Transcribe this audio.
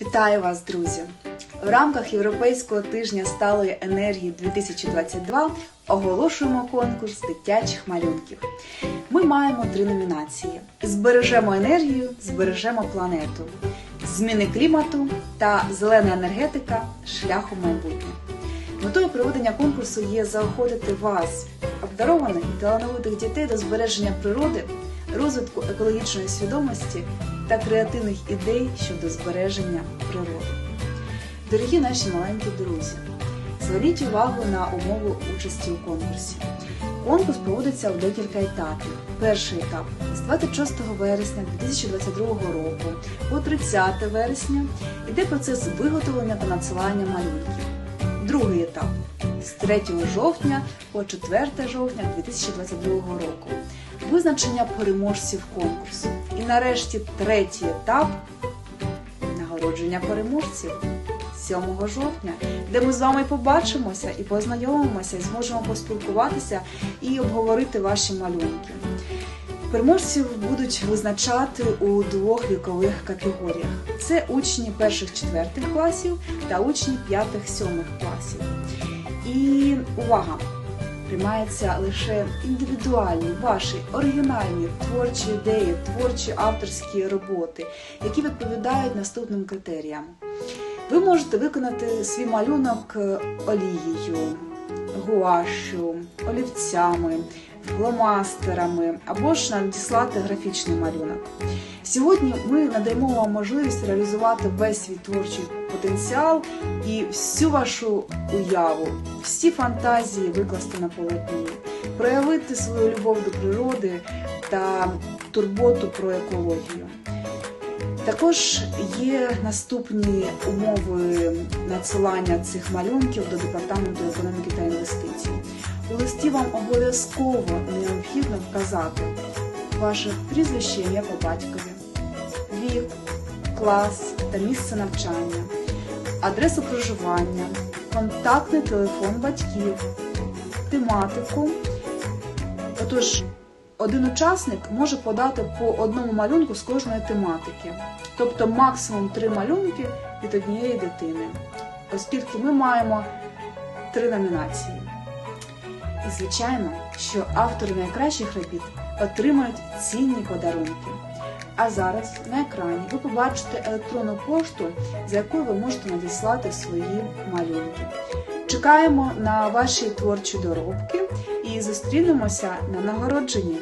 Вітаю вас, друзі! У рамках Європейського тижня сталої енергії 2022 оголошуємо конкурс дитячих малюнків. Ми маємо три номінації: збережемо енергію, збережемо планету, зміни клімату та зелена енергетика шляху майбутнє. Метою проведення конкурсу є заохотити вас, обдарованих і талановитих дітей до збереження природи, розвитку екологічної свідомості та креативних ідей щодо збереження природи. Дорогі наші маленькі друзі, зверніть увагу на умови участі у конкурсі. Конкурс проводиться у декілька етапів. Перший етап з 26 вересня 2022 року по 30 вересня йде процес виготовлення та надсилання малюнків. Другий етап з 3 жовтня по 4 жовтня 2022 року. Визначення переможців конкурсу. Нарешті третій етап нагородження переможців 7 жовтня, де ми з вами побачимося і познайомимося, і зможемо поспілкуватися і обговорити ваші малюнки. Переможців будуть визначати у двох вікових категоріях: це учні перших-четвертих класів та учні п'ятих-сьомих класів. І увага! Приймаються лише індивідуальні ваші оригінальні творчі ідеї, творчі авторські роботи, які відповідають наступним критеріям. Ви можете виконати свій малюнок олією, гуашю, олівцями, фломастерами або ж надіслати графічний малюнок. Сьогодні ми надаємо вам можливість реалізувати весь свій творчий потенціал і всю вашу уяву, всі фантазії викласти на полотні, проявити свою любов до природи та турботу про екологію. Також є наступні умови надсилання цих малюнків до департаменту економіки та інвестицій. У листі вам обов'язково необхідно вказати ваше прізвище ім'я по батькові, вік, клас та місце навчання, адресу проживання, контактний телефон батьків, тематику. Отож, один учасник може подати по одному малюнку з кожної тематики, тобто максимум три малюнки від однієї дитини, оскільки ми маємо три номінації. І звичайно, що автори найкращих робіт отримають цінні подарунки. А зараз на екрані ви побачите електронну пошту, за якою ви можете надіслати свої малюнки. Чекаємо на ваші творчі доробки і зустрінемося на нагородженні.